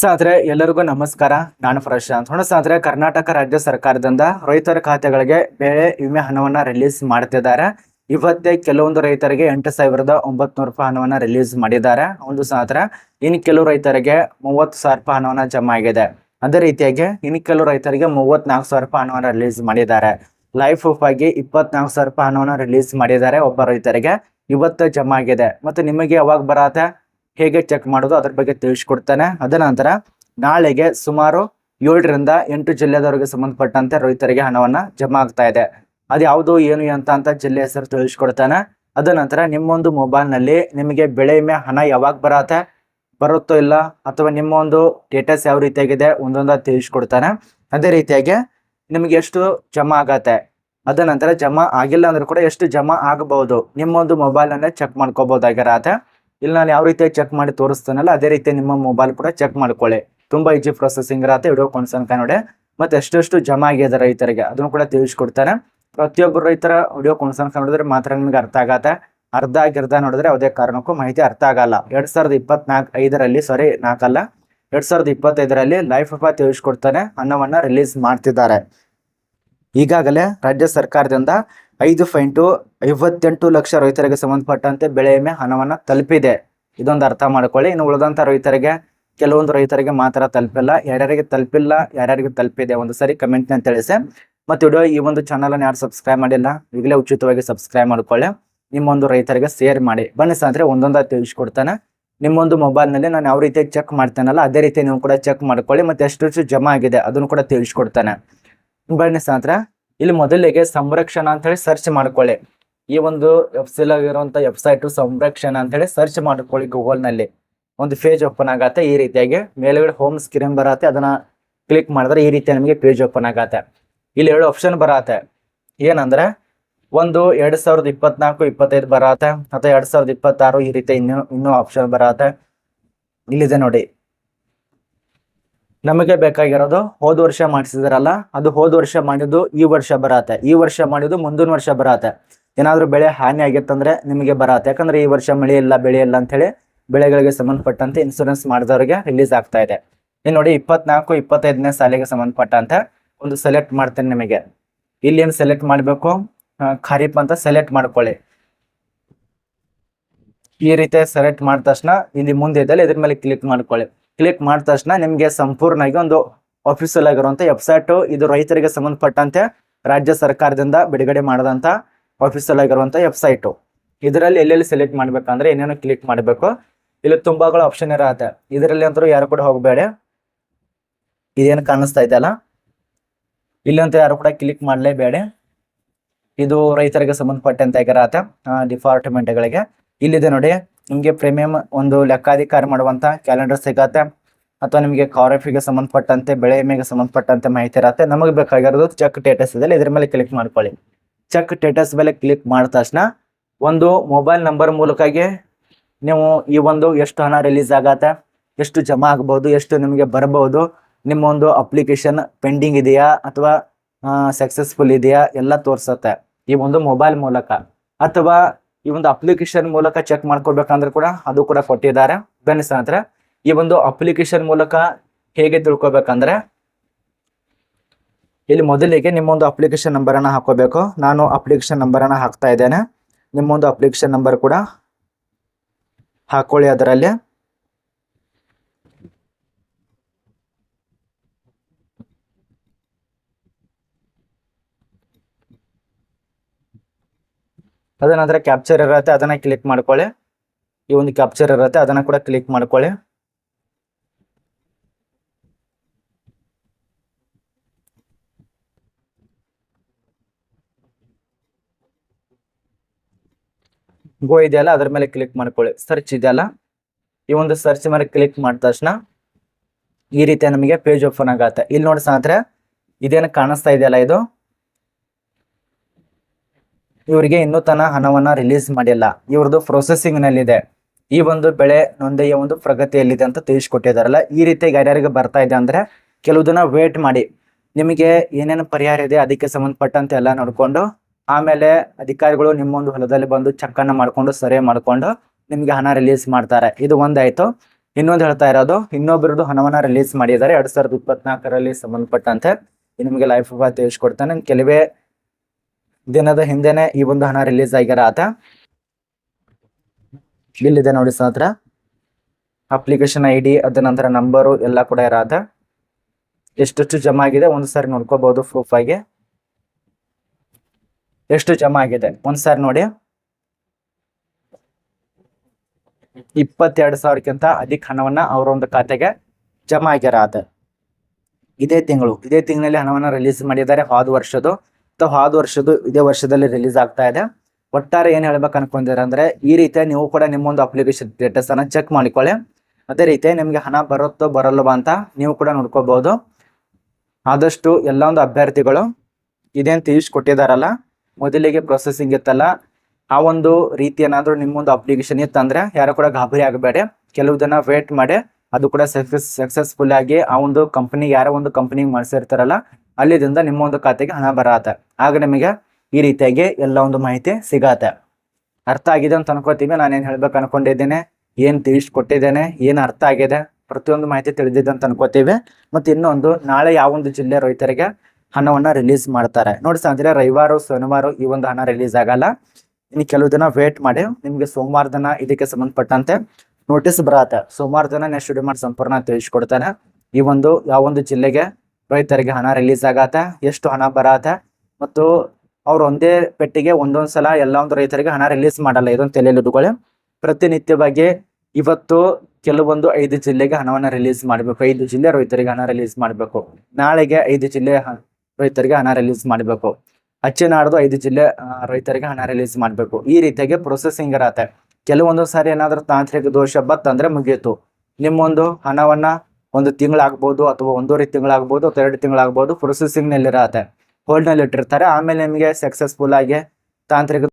ಸಾದ್ರೆ ಎಲ್ಲರಿಗೂ ನಮಸ್ಕಾರ. ನಾನು ಪ್ರಶಾಂತ್ ಹೊಣ ಸಾದ್ರೆ, ಕರ್ನಾಟಕ ರಾಜ್ಯ ಸರ್ಕಾರದಿಂದ ರೈತರ ಖಾತೆಗಳಿಗೆ ಬೆಳೆ ವಿಮೆ ಹಣವನ್ನ ರಿಲೀಸ್ ಮಾಡ್ತಿದ್ದಾರೆ. ಇವತ್ತೇ ಕೆಲವೊಂದು ರೈತರಿಗೆ ಎಂಟು ಸಾವಿರದ ಒಂಬತ್ನೂರು ರೂಪಾಯಿ ಹಣವನ್ನ ರಿಲೀಸ್ ಮಾಡಿದ್ದಾರೆ. ಒಂದು ಸಾತ್ರ ಇನ್ನು ಕೆಲವು ರೈತರಿಗೆ ಮೂವತ್ತು ಸಾವಿರ ರೂಪಾಯಿ ಹಣವನ್ನ ಜಮಾ ಆಗಿದೆ. ಅದೇ ರೀತಿಯಾಗಿ ಇನ್ನು ಕೆಲವು ರೈತರಿಗೆ ಮೂವತ್ನಾಲ್ಕು ಸಾವಿರ ರೂಪಾಯಿ ಹಣವನ್ನ ರಿಲೀಸ್ ಮಾಡಿದ್ದಾರೆ. ಲೈಫ್ ಆಗಿ ಇಪ್ಪತ್ನಾಲ್ಕು ಸಾವಿರ ರೂಪಾಯಿ ಹಣವನ್ನ ರಿಲೀಸ್ ಮಾಡಿದ್ದಾರೆ ಒಬ್ಬ ರೈತರಿಗೆ. ಇವತ್ತು ಜಮಾ ಆಗಿದೆ. ಮತ್ತೆ ನಿಮಗೆ ಯಾವಾಗ ಬರತ್ತೆ? ಹೇಗೆ ಚೆಕ್ ಮಾಡೋದು ಅದ್ರ ಬಗ್ಗೆ ತಿಳಿಸ್ಕೊಡ್ತಾನೆ. ಅದ ನಂತರ ನಾಳೆಗೆ ಸುಮಾರು ಏಳರಿಂದ ಎಂಟು ಜಿಲ್ಲೆದವರಿಗೆ ಸಂಬಂಧಪಟ್ಟಂತೆ ರೈತರಿಗೆ ಹಣವನ್ನ ಜಮಾ ಆಗ್ತಾ ಇದೆ. ಅದು ಯಾವುದು, ಏನು ಅಂತ ಅಂತ ಜಿಲ್ಲೆ ಹೆಸರು ತಿಳಿಸ್ಕೊಡ್ತಾನೆ. ಅದ ನಂತರ ನಿಮ್ಮೊಂದು ಮೊಬೈಲ್ನಲ್ಲಿ ನಿಮಗೆ ಬೆಳೆ ವಿಮೆ ಹಣ ಯಾವಾಗ ಬರತ್ತೆ, ಬರುತ್ತೋ ಇಲ್ಲ ಅಥವಾ ನಿಮ್ಮ ಒಂದು ಸ್ಟೇಟಸ್ ಯಾವ ರೀತಿಯಾಗಿದೆ ಒಂದೊಂದ ತಿಳಿಸ್ಕೊಡ್ತಾನೆ. ಅದೇ ರೀತಿಯಾಗಿ ನಿಮಗೆ ಎಷ್ಟು ಜಮಾ ಆಗತ್ತೆ, ಅದ ನಂತರ ಜಮಾ ಆಗಿಲ್ಲ ಅಂದ್ರೂ ಕೂಡ ಎಷ್ಟು ಜಮಾ ಆಗಬಹುದು, ನಿಮ್ಮೊಂದು ಮೊಬೈಲ್ ಅನ್ನ ಚೆಕ್ ಮಾಡ್ಕೋಬಹುದಾಗಿರತ್ತೆ ಇಲ್ಲಿ, ನಾನು ಯಾವ ರೀತಿ ಚೆಕ್ ಮಾಡಿ ತೋರಿಸ್ತಾನಲ್ಲ, ಅದೇ ರೀತಿ ನಿಮ್ಮ ಮೊಬೈಲ್ ಕೂಡ ಚೆಕ್ ಮಾಡ್ಕೊಳ್ಳಿ. ತುಂಬಾ ಈಜಿ ಪ್ರೊಸೆಸಿಂಗ್ ಇರತ್ತೆ ವಿಡಿಯೋ ಕಾನ್ಸನ್ಕ ನೋಡಿ. ಮತ್ತೆ ಎಷ್ಟೆಷ್ಟು ಜಮಾ ಆಗಿದೆ ರೈತರಿಗೆ, ಅದನ್ನು ಕೂಡ ತಿಳಿಸ್ಕೊಡ್ತಾನೆ ಪ್ರತಿಯೊಬ್ಬರು ರೈತರ ವಿಡಿಯೋ ಕಾನ್ಸನ್ಕ ನೋಡಿದ್ರೆ ಮಾತ್ರ ನಿಮ್ಗೆ ಅರ್ಥ ಆಗತ್ತೆ. ಅರ್ಧ ಆಗಿರ್ಧ ನೋಡಿದ್ರೆ ಯಾವುದೇ ಕಾರಣಕ್ಕೂ ಮಾಹಿತಿ ಅರ್ಥ ಆಗಲ್ಲ. ಎರಡ್ ಸಾವಿರದ ಇಪ್ಪತ್ನಾಲ್ಕು ಐದರಲ್ಲಿ ಸಾರಿ ನಾಲ್ಕಲ್ಲ ಎರಡ್ ಸಾವಿರದ ಇಪ್ಪತ್ತೈದರಲ್ಲಿ ಲೈಫ್ ಅಪ್ಪ ತಿಳಿಸ್ಕೊಡ್ತಾನೆ, ಅನ್ನವನ್ನ ರಿಲೀಸ್ ಮಾಡ್ತಿದ್ದಾರೆ. ಈಗಾಗಲೇ ರಾಜ್ಯ ಸರ್ಕಾರದಿಂದ ಐದು ಪಾಯಿಂಟು ಐವತ್ತೆಂಟು ಲಕ್ಷ ರೈತರಿಗೆ ಸಂಬಂಧಪಟ್ಟಂತೆ ಬೆಳೆ ವಿಮೆ ಹಣವನ್ನು ತಲುಪಿದೆ. ಇದೊಂದು ಅರ್ಥ ಮಾಡ್ಕೊಳ್ಳಿ. ಇನ್ನು ಉಳಿದಂತ ರೈತರಿಗೆ ಕೆಲವೊಂದು ರೈತರಿಗೆ ಮಾತ್ರ ತಲುಪಿಲ್ಲ. ಯಾರ್ಯಾರಿಗೆ ತಲುಪಿಲ್ಲ, ಯಾರ್ಯಾರಿಗೆ ತಲುಪಿದೆ ಒಂದು ಸರಿ ಕಮೆಂಟ್ನ ತಿಳಿಸಿ. ಮತ್ತು ವಿಡಿಯೋ ಈ ಒಂದು ಚಾನಲನ್ನು ಯಾರು ಸಬ್ಸ್ಕ್ರೈಬ್ ಮಾಡಿಲ್ಲ, ಈಗಲೇ ಉಚಿತವಾಗಿ ಸಬ್ಸ್ಕ್ರೈಬ್ ಮಾಡ್ಕೊಳ್ಳಿ. ನಿಮ್ಮೊಂದು ರೈತರಿಗೆ ಶೇರ್ ಮಾಡಿ. ಬನ್ನಿ ಸಾಂದ್ರೆ ಒಂದೊಂದ ತಿಳಿಸ್ಕೊಡ್ತಾನೆ. ನಿಮ್ಮೊಂದು ಮೊಬೈಲ್ನಲ್ಲಿ ನಾನು ಯಾವ ರೀತಿ ಚೆಕ್ ಮಾಡ್ತೇನಲ್ಲ, ಅದೇ ರೀತಿ ನೀವು ಕೂಡ ಚೆಕ್ ಮಾಡ್ಕೊಳ್ಳಿ. ಮತ್ತೆ ಎಷ್ಟು ಜಮಾ ಆಗಿದೆ, ಅದನ್ನು ಕೂಡ ತಿಳಿಸ್ಕೊಡ್ತಾನೆ. ಬನ್ನಿ ಸಾಂತ್ರ ಇಲ್ಲಿ ಮೊದಲಿಗೆ ಸಂರಕ್ಷಣಾ ಅಂತ ಹೇಳಿ ಸರ್ಚ್ ಮಾಡ್ಕೊಳ್ಳಿ. ಈ ಒಂದು ವೆಬ್ಸೈಲ್ ಆಗಿರುವಂತ ವೆಬ್ಸೈಟ್ ಸಂರಕ್ಷಣಾ ಅಂತ ಹೇಳಿ ಸರ್ಚ್ ಮಾಡ್ಕೊಳ್ಳಿ ಗೂಗಲ್ನಲ್ಲಿ. ಒಂದು ಪೇಜ್ ಓಪನ್ ಆಗತ್ತೆ ಈ ರೀತಿಯಾಗಿ. ಮೇಲ್ಗಡೆ ಹೋಮ್ ಸ್ಕ್ರೀನ್ ಬರತ್ತೆ. ಅದನ್ನ ಕ್ಲಿಕ್ ಮಾಡಿದ್ರೆ ಈ ರೀತಿ ನಮಗೆ ಪೇಜ್ ಓಪನ್ ಆಗತ್ತೆ. ಇಲ್ಲಿ ಎರಡು ಆಪ್ಷನ್ ಬರತ್ತೆ. ಏನಂದ್ರೆ ಒಂದು ಎರಡ್ ಸಾವಿರದ ಇಪ್ಪತ್ನಾಲ್ಕು, ಇಪ್ಪತ್ತೈದು ಬರತ್ತೆ. ಅಥವಾ ಎರಡ್ ಸಾವಿರದ ಇಪ್ಪತ್ತಾರು ಈ ರೀತಿ ಇನ್ನೂ ಇನ್ನೂ ಆಪ್ಷನ್ ಬರತ್ತೆ. ಇಲ್ಲಿದೆ ನೋಡಿ. ನಮಗೆ ಬೇಕಾಗಿರೋದು ಹೋದ ವರ್ಷ ಮಾಡಿಸಿದಾರಲ್ಲ, ಅದು ಹೋದ ವರ್ಷ ಮಾಡಿದ್ದು ಈ ವರ್ಷ ಬರತ್ತೆ. ಈ ವರ್ಷ ಮಾಡಿದ್ದು ಮುಂದಿನ ವರ್ಷ ಬರತ್ತೆ. ಏನಾದರೂ ಬೆಳೆ ಹಾನಿ ಆಗಿತ್ತಂದ್ರೆ ನಿಮಗೆ ಬರತ್ತೆ. ಯಾಕಂದ್ರೆ ಈ ವರ್ಷ ಮಳೆ ಇಲ್ಲ ಬೆಳೆ ಇಲ್ಲ ಅಂತ ಹೇಳಿ ಬೆಳೆಗಳಿಗೆ ಸಂಬಂಧಪಟ್ಟಂತೆ ಇನ್ಶೂರೆನ್ಸ್ ಮಾಡಿದವರಿಗೆ ರಿಲೀಸ್ ಆಗ್ತಾ ಇದೆ. ಇನ್ನು ನೋಡಿ ಇಪ್ಪತ್ನಾಲ್ಕು, ಇಪ್ಪತ್ತೈದನೇ ಸಾಲಿಗೆ ಸಂಬಂಧಪಟ್ಟಂತೆ ಒಂದು ಸೆಲೆಕ್ಟ್ ಮಾಡ್ತೇನೆ ನಿಮಗೆ. ಇಲ್ಲಿ ಏನು ಸೆಲೆಕ್ಟ್ ಮಾಡಬೇಕು? ಖರೀಫ್ ಅಂತ ಸೆಲೆಕ್ಟ್ ಮಾಡ್ಕೊಳ್ಳಿ. ಈ ರೀತಿ ಸೆಲೆಕ್ಟ್ ಮಾಡಿದ ತಕ್ಷಣ ಇಲ್ಲಿ ಮುಂದೆ ಇದ್ದಲ್ಲಿ ಇದ್ರ ಮೇಲೆ ಕ್ಲಿಕ್ ಮಾಡ್ಕೊಳ್ಳಿ. ಕ್ಲಿಕ್ ಮಾಡಿದ ತಕ್ಷಣ ನಿಮಗೆ ಸಂಪೂರ್ಣವಾಗಿ ಒಂದು ಅಫಿಷಿಯಲ್ ಆಗಿರುವಂಥ ವೆಬ್ಸೈಟ್ ಇದು ರೈತರಿಗೆ ಸಂಬಂಧಪಟ್ಟಂತೆ ರಾಜ್ಯ ಸರ್ಕಾರದಿಂದ ಬಿಡುಗಡೆ ಮಾಡಿದಂಥ ಅಫಿಷಿಯಲ್ ಆಗಿರುವಂಥ ವೆಬ್ಸೈಟು ಇದರಲ್ಲಿ ಎಲ್ಲೆಲ್ಲಿ ಸೆಲೆಕ್ಟ್ ಮಾಡಬೇಕಂದ್ರೆ ಏನೇನೋ ಕ್ಲಿಕ್ ಮಾಡಬೇಕು. ಇಲ್ಲಿ ತುಂಬಾಗಳು ಆಪ್ಷನ್ ಇರತ್ತೆ. ಇದರಲ್ಲಿ ಅಂತೂ ಯಾರು ಕೂಡ ಹೋಗಬೇಡ. ಇದೇನು ಕಾಣಿಸ್ತಾ ಇದೆಯಲ್ಲ ಇಲ್ಲಂತೂ ಯಾರು ಕೂಡ ಕ್ಲಿಕ್ ಮಾಡಲೇಬೇಡ. ಇದು ರೈತರಿಗೆ ಸಂಬಂಧಪಟ್ಟಂತೆ ಆಗಿರತ್ತೆ ಡಿಪಾರ್ಟ್ಮೆಂಟ್ಗಳಿಗೆ ಇಲ್ಲಿದೆ ನೋಡಿ. ನಿಮಗೆ ಪ್ರೀಮಿಯಂ ಒಂದು ಲೆಕ್ಕಾಧಿಕಾರ ಮಾಡುವಂಥ ಕ್ಯಾಲೆಂಡರ್ ಸಿಗತ್ತೆ. ಅಥವಾ ನಿಮಗೆ ಖಾರಿಫಿಗೆ ಸಂಬಂಧಪಟ್ಟಂತೆ, ಬೆಳೆ ವಿಮೆಗೆ ಸಂಬಂಧಪಟ್ಟಂತೆ ಮಾಹಿತಿ ಇರತ್ತೆ. ನಮಗೆ ಬೇಕಾಗಿರೋದು ಚೆಕ್ ಸ್ಟೇಟಸ್ ಇದೆ. ಇದ್ರ ಮೇಲೆ ಕ್ಲಿಕ್ ಮಾಡ್ಕೊಳ್ಳಿ. ಚೆಕ್ ಸ್ಟೇಟಸ್ ಮೇಲೆ ಕ್ಲಿಕ್ ಮಾಡಿದ ತಕ್ಷಣ ಒಂದು ಮೊಬೈಲ್ ನಂಬರ್ ಮೂಲಕಗೆ ನೀವು ಈ ಒಂದು ಎಷ್ಟು ಹಣ ರಿಲೀಸ್ ಆಗತ್ತೆ, ಎಷ್ಟು ಜಮಾ ಆಗ್ಬೋದು, ಎಷ್ಟು ನಿಮಗೆ ಬರಬಹುದು ನಿಮ್ಮ ಒಂದು ಅಪ್ಲಿಕೇಶನ್ ಪೆಂಡಿಂಗ್ ಇದೆಯಾ, ಅಥವಾ ಸಕ್ಸಸ್ಫುಲ್ ಇದೆಯಾ, ಎಲ್ಲ ತೋರಿಸುತ್ತೆ. ಈ ಒಂದು ಮೊಬೈಲ್ ಮೂಲಕ. ಅಥವಾ ಈ ಒಂದು ಅಪ್ಲಿಕೇಶನ್ ಮೂಲಕ ಚೆಕ್ ಮಾಡ್ಕೋಬೇಕಂದ್ರೆ ಕೂಡ ಅದು ಕೂಡ ಕೊಟ್ಟಿದ್ದಾರೆ. ಬನ್ನಿ ಸ್ನೇಹಿತರೆ, ಈ ಒಂದು ಅಪ್ಲಿಕೇಶನ್ ಮೂಲಕ ಹೇಗೆ ತಿಳ್ಕೊಬೇಕಂದ್ರೆ ಇಲ್ಲಿ ಮೊದಲಿಗೆ ನಿಮ್ಮೊಂದು ಅಪ್ಲಿಕೇಶನ್ ನಂಬರ್ ಅನ್ನ ಹಾಕೋಬೇಕು. ನಾನು ಅಪ್ಲಿಕೇಶನ್ ನಂಬರ್ ಅನ್ನ ಹಾಕ್ತಾ ಇದ್ದೇನೆ. ನಿಮ್ಮೊಂದು ಅಪ್ಲಿಕೇಶನ್ ನಂಬರ್ ಕೂಡ ಹಾಕೊಳ್ಳಿ ಅದರಲ್ಲಿ. ಅದ ನಂತರ ಕ್ಯಾಪ್ಚರ್ ಇರುತ್ತೆ, ಅದನ್ನ ಕ್ಲಿಕ್ ಮಾಡ್ಕೊಳ್ಳಿ. ಈ ಒಂದು ಕ್ಯಾಪ್ಚರ್ ಇರುತ್ತೆ, ಅದನ್ನ ಕೂಡ ಕ್ಲಿಕ್ ಮಾಡ್ಕೊಳ್ಳಿ. ಗೋ ಇದೆಯಲ್ಲ, ಅದ್ರ ಮೇಲೆ ಕ್ಲಿಕ್ ಮಾಡ್ಕೊಳ್ಳಿ. ಸರ್ಚ್ ಇದೆಯಲ್ಲ, ಈ ಒಂದು ಸರ್ಚ್ ಮೇಲೆ ಕ್ಲಿಕ್ ಮಾಡಿದ ತಕ್ಷಣ ಈ ರೀತಿ ನಮಗೆ ಪೇಜ್ ಓಪನ್ ಆಗತ್ತೆ. ಇಲ್ಲಿ ನೋಡಿ ಸ್ನೇಹಿತರೆ, ಇದೇನು ಕಾಣಿಸ್ತಾ ಇದೆಯಲ್ಲ ಇದು? ಇವರಿಗೆ ಇನ್ನೂ ತನ ಹಣವನ್ನ ರಿಲೀಸ್ ಮಾಡಿಲ್ಲ. ಇವ್ರದ್ದು ಪ್ರೊಸೆಸಿಂಗ್ ನಲ್ಲಿದೆ. ಈ ಒಂದು ಬೆಳೆ ನೊಂದೆಯ ಒಂದು ಪ್ರಗತಿಯಲ್ಲಿದೆ ಅಂತ ತಿಳಿಸ್ಕೊಟ್ಟಿದಾರಲ್ಲ. ಈ ರೀತಿ ಯಾರ್ಯಾರಿಗೆ ಬರ್ತಾ ಇದೆ ಅಂದ್ರೆ ಕೆಲವು ದಿನ ವೇಟ್ ಮಾಡಿ. ನಿಮಗೆ ಏನೇನು ಪರಿಹಾರ ಇದೆ ಅದಕ್ಕೆ ಸಂಬಂಧಪಟ್ಟಂತೆ ಎಲ್ಲ ನೋಡಿಕೊಂಡು, ಆಮೇಲೆ ಅಧಿಕಾರಿಗಳು ನಿಮ್ಮೊಂದು ಹೊಲದಲ್ಲಿ ಬಂದು ಚಕ್ಕನ್ನ ಮಾಡಿಕೊಂಡು ಸರ್ವೆ ಮಾಡ್ಕೊಂಡು ನಿಮಗೆ ಹಣ ರಿಲೀಸ್ ಮಾಡ್ತಾರೆ. ಇದು ಒಂದಾಯ್ತು. ಇನ್ನೊಂದು ಹೇಳ್ತಾ ಇರೋದು ಇನ್ನೊಬ್ಬರದು ಹಣವನ್ನ ರಿಲೀಸ್ ಮಾಡಿದ್ದಾರೆ. ಎರಡ್ ಸಾವಿರದ ಇಪ್ಪತ್ನಾಲ್ಕರಲ್ಲಿ ಸಂಬಂಧಪಟ್ಟಂತೆ. ನಿಮಗೆ ಲೈಫ್ ತಿಳಿಸ್ಕೊಡ್ತಾನೆ. ಕೆಲವೇ ದಿನದ ಹಿಂದೆನೆ ಈ ಒಂದು ಹಣ ರಿಲೀಸ್ ಆಗ್ಯಾರ ಆತ. ಬಿಲ್ ಇದೆ ನೋಡಿ ಸರ್ ಹತ್ರ ಅಪ್ಲಿಕೇಶನ್ ಐ ಡಿ ಅದ ನಂತರ ನಂಬರು ಎಲ್ಲ ಕೂಡ ಇರಾದ ಎಷ್ಟೆಷ್ಟು ಜಮಾ ಆಗಿದೆ ಒಂದು ಸಾರಿ ನೋಡ್ಕೋಬಹುದು ಪ್ರೂಫ್ ಆಗಿ. ಎಷ್ಟು ಜಮಾ ಆಗಿದೆ? ಒಂದ್ಸಾರಿ ನೋಡಿ. ಇಪ್ಪತ್ತೆರಡು ಸಾವಿರಕ್ಕಿಂತ ಅಧಿಕ ಹಣವನ್ನ ಅವರ ಒಂದು ಖಾತೆಗೆ ಜಮಾ ಆಗ್ಯಾರ ಆತ. ಇದೇ ತಿಂಗಳು, ಇದೇ ತಿಂಗಳಲ್ಲಿ ಹಣವನ್ನ ರಿಲೀಸ್ ಮಾಡಿದ್ದಾರೆ ಹಾದು ವರ್ಷದ್ದು. ಹೋದ ವರ್ಷದ್ದು ಇದೇ ವರ್ಷದಲ್ಲಿ ರಿಲೀಸ್ ಆಗ್ತಾ ಇದೆ. ಒಟ್ಟಾರೆ ಏನು ಹೇಳ್ಬೇಕು ಅನ್ಕೊಂಡಿರ ಅಂದ್ರೆ, ಈ ರೀತಿ ನೀವು ಕೂಡ ನಿಮ್ಮೊಂದು ಅಪ್ಲಿಕೇಶನ್ ಸ್ಟೇಟಸ್ ಚೆಕ್ ಮಾಡಿಕೊಳ್ಳಿ. ಅದೇ ರೀತಿ ನಿಮಗೆ ಹಣ ಬರುತ್ತೋ ಬರಲ್ವಾ ಅಂತ ನೀವು ಕೂಡ ನೋಡ್ಕೋಬಹುದು ಆದಷ್ಟು ಎಲ್ಲ ಒಂದು ಅಭ್ಯರ್ಥಿಗಳು ಇದೇನು ತಿಳಿಸ್ ಕೊಟ್ಟಿದಾರಲ್ಲ ಮೊದಲಿಗೆ ಪ್ರೊಸೆಸಿಂಗ್ ಇತ್ತಲ್ಲ, ಆ ಒಂದು ರೀತಿ ಏನಾದರೂ ನಿಮ್ಮೊಂದು ಅಪ್ಲಿಕೇಶನ್ ಇತ್ತಂದ್ರೆ ಯಾರು ಕೂಡ ಗಾಬರಿ ಆಗಬೇಡಿ. ಕೆಲವು ದಿನ ವೇಟ್ ಮಾಡಿ, ಅದು ಕೂಡ ಸಕ್ಸಸ್ ಸಕ್ಸಸ್ಫುಲ್ ಆಗಿ ಆ ಒಂದು ಕಂಪನಿ ಯಾರೋ ಒಂದು ಕಂಪನಿಗೆ ಮಾಡಿಸಿರ್ತಾರಲ್ಲ ಅಲ್ಲಿದಿಂದ ನಿಮ್ಮ ಒಂದು ಖಾತೆಗೆ ಹಣ ಬರತ್ತೆ. ಆಗ ನಿಮಗೆ ಈ ರೀತಿಯಾಗಿ ಎಲ್ಲ ಒಂದು ಮಾಹಿತಿ ಸಿಗತ್ತೆ. ಅರ್ಥ ಆಗಿದೆ ಅಂತ ಅನ್ಕೋತೀವಿ. ನಾನೇನು ಹೇಳ್ಬೇಕು ಅನ್ಕೊಂಡಿದ್ದೇನೆ. ಏನು ತಿಳಿಸ್ಕೊಟ್ಟಿದ್ದೇನೆ. ಏನು ಅರ್ಥ ಆಗಿದೆ. ಪ್ರತಿಯೊಂದು ಮಾಹಿತಿ ತಿಳಿದಿದೆ ಅಂತ ಅನ್ಕೋತೀವಿ. ಮತ್ತೆ ಇನ್ನೊಂದು, ನಾಳೆ ಯಾವ ಒಂದು ಜಿಲ್ಲೆ ರೈತರಿಗೆ ಹಣವನ್ನ ರಿಲೀಸ್ ಮಾಡ್ತಾರೆ. ನೋಡಿ ಸಾಂದ್ರೆ ರವಿವಾರ, ಶನಿವಾರ ಈ ಒಂದು ಹಣ ರಿಲೀಸ್ ಆಗಲ್ಲ. ಇನ್ನು ಕೆಲವು ದಿನ ವೇಟ್ ಮಾಡಿ. ನಿಮಗೆ ಸೋಮವಾರ ದಿನ ಇದಕ್ಕೆ ಸಂಬಂಧಪಟ್ಟಂತೆ ನೋಟಿಸ್ ಬರತ್ತೆ. ಸೋಮವಾರ ದಿನ ನೆಕ್ಸ್ಟ್ ವಿಡಿಯೋ ಮಾಡಿ ಸಂಪೂರ್ಣ ತಿಳಿಸ್ಕೊಡ್ತಾನೆ. ಈ ಒಂದು, ಯಾವ ಒಂದು ಜಿಲ್ಲೆಗೆ ರೈತರಿಗೆ ಹಣ ರಿಲೀಸ್ ಆಗತ್ತ, ಎಷ್ಟು ಹಣ ಬರತ್ತ, ಮತ್ತು ಅವ್ರು ಒಂದೇ ಪೆಟ್ಟಿಗೆ ಒಂದೊಂದ್ ಸಲ ಎಲ್ಲ ಒಂದು ರೈತರಿಗೆ ಹಣ ರಿಲೀಸ್ ಮಾಡಲ್ಲ. ಇದೊಂದು ತಲೆಯಲ್ಲಿ ಪ್ರತಿನಿತ್ಯವಾಗಿ ಇವತ್ತು ಕೆಲವೊಂದು ಐದು ಜಿಲ್ಲೆಗೆ ಹಣವನ್ನು ರಿಲೀಸ್ ಮಾಡಬೇಕು. ಐದು ಜಿಲ್ಲೆ ರೈತರಿಗೆ ಹಣ ರಿಲೀಸ್ ಮಾಡಬೇಕು. ನಾಳೆಗೆ ಐದು ಜಿಲ್ಲೆ ರೈತರಿಗೆ ಹಣ ರಿಲೀಸ್ ಮಾಡಬೇಕು. ಅಚ್ಚೆ ನಾಡ್ದು ಐದು ಜಿಲ್ಲೆ ರೈತರಿಗೆ ಹಣ ರಿಲೀಸ್ ಮಾಡಬೇಕು. ಈ ರೀತಿಯಾಗಿ ಪ್ರೊಸೆಸಿಂಗ್ ಇರತ್ತೆ. ಕೆಲವೊಂದು ಸಾರಿ ಏನಾದ್ರೂ ತಾಂತ್ರಿಕ ದೋಷ ಬತ್ತಂದ್ರೆ ಮುಗಿಯಿತು ನಿಮ್ಮೊಂದು ಹಣವನ್ನ ಒಂದು ತಿಂಗಳಾಗ್ಬೋದು ಅಥವಾ ಒಂದೂವರೆ ತಿಂಗಳಾಗ್ಬೋದು ಅಥವಾ ಎರಡು ತಿಂಗಳಾಗ್ಬೋದು ಪ್ರೊಸೆಸಿಂಗ್ನಲ್ಲಿ ಇರತ್ತೆ ಹೋಲ್ಡ್ನಲ್ಲಿ ಇಟ್ಟಿರ್ತಾರೆ ಆಮೇಲೆ ನಿಮಗೆ ಸಕ್ಸಸ್ಫುಲ್ ಆಗಿ ತಾಂತ್ರಿಕ